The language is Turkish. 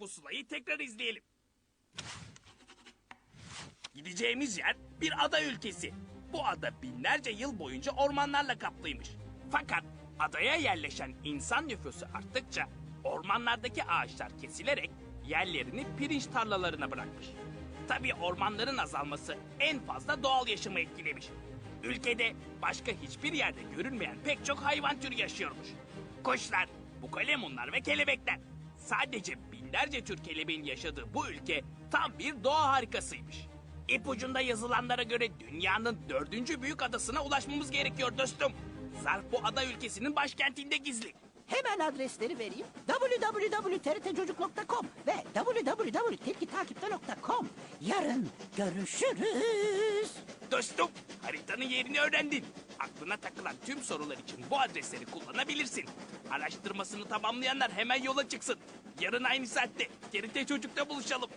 pusulayı tekrar izleyelim. Gideceğimiz yer bir ada ülkesi. Bu ada binlerce yıl boyunca ormanlarla kaplıymış. Fakat adaya yerleşen insan nüfusu arttıkça ormanlardaki ağaçlar kesilerek yerlerini pirinç tarlalarına bırakmış. Tabii ormanların azalması en fazla doğal yaşamı etkilemiş. Ülkede başka hiçbir yerde görünmeyen pek çok hayvan türü yaşıyormuş. Kuşlar, bukalemunlar ve kelebekler. Sadece binlerce tür kelebeğin yaşadığı bu ülke tam bir doğa harikasıymış. İpucunda yazılanlara göre dünyanın dördüncü büyük adasına ulaşmamız gerekiyor dostum. Zarf bu ada ülkesinin başkentinde gizli. Hemen adresleri vereyim. www.trtcocuk.com ve www.tilkitakipte.com. Yarın görüşürüz. Dostum, haritanın yerini öğrendin. Aklına takılan tüm sorular için bu adresleri kullanabilirsin. Araştırmasını tamamlayanlar hemen yola çıksın. Yarın aynı saatte TRT Çocuk'ta buluşalım.